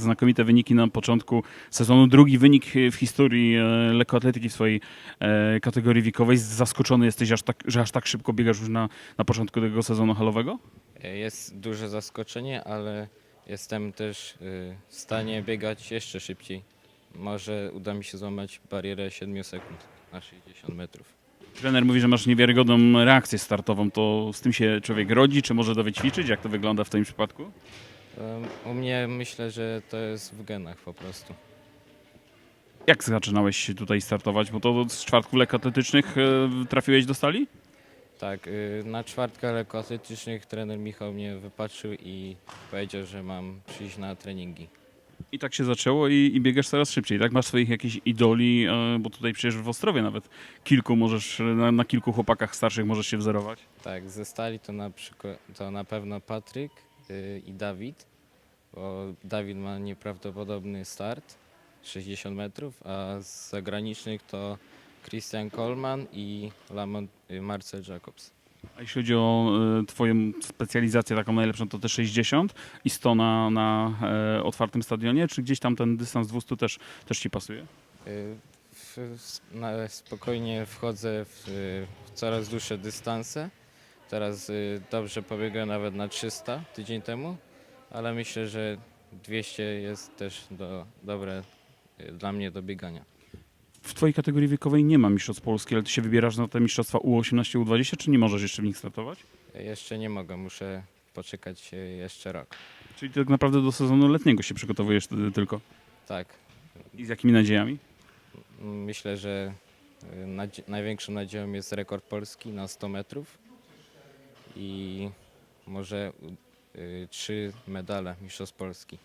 znakomite wyniki na początku sezonu. Drugi wynik w historii e, lekkoatletyki w swojej e, kategorii wiekowej. Zaskoczony jesteś, aż tak, że aż tak szybko biegasz już na, na początku tego sezonu halowego? Jest duże zaskoczenie, ale jestem też w stanie biegać jeszcze szybciej. Może uda mi się złamać barierę 7 sekund na 60 metrów. Trener mówi, że masz niewiarygodną reakcję startową. To z tym się człowiek rodzi, czy może wyćwiczyć? Jak to wygląda w twoim przypadku? U mnie myślę, że to jest w genach po prostu. Jak zaczynałeś się tutaj startować? Bo to z czwartków lekkoatletycznych e, trafiłeś do stali? Tak, y, na czwartkach lekkoatletycznych trener Michał mnie wypatrzył i powiedział, że mam przyjść na treningi. I tak się zaczęło i, i biegasz coraz szybciej, tak? Masz swoich jakichś idoli, e, bo tutaj przecież w Ostrowie nawet kilku możesz, na, na kilku chłopakach starszych możesz się wzorować. Tak, ze stali to na, przykład, to na pewno Patryk i Dawid, bo Dawid ma nieprawdopodobny start, 60 metrów, a z zagranicznych to Christian Coleman i Lamont, y, Marcel Jacobs. A jeśli chodzi o e, twoją specjalizację taką najlepszą, to te 60 i 100 na, na e, otwartym stadionie, czy gdzieś tam ten dystans 200 też, też ci pasuje? Y, w, na, spokojnie wchodzę w, y, w coraz dłuższe dystanse. Teraz y, dobrze pobiegłem nawet na 300 tydzień temu, ale myślę, że 200 jest też do, dobre y, dla mnie do biegania. W twojej kategorii wiekowej nie ma mistrzostw Polski, ale ty się wybierasz na te mistrzostwa U18, U20, czy nie możesz jeszcze w nich startować? Jeszcze nie mogę, muszę poczekać y, jeszcze rok. Czyli tak naprawdę do sezonu letniego się przygotowujesz y, tylko. Tak, I z jakimi nadziejami? myślę, że y, nadzie- największą nadzieją jest rekord Polski na 100 metrów i może y, trzy medale mistrzostw Polski.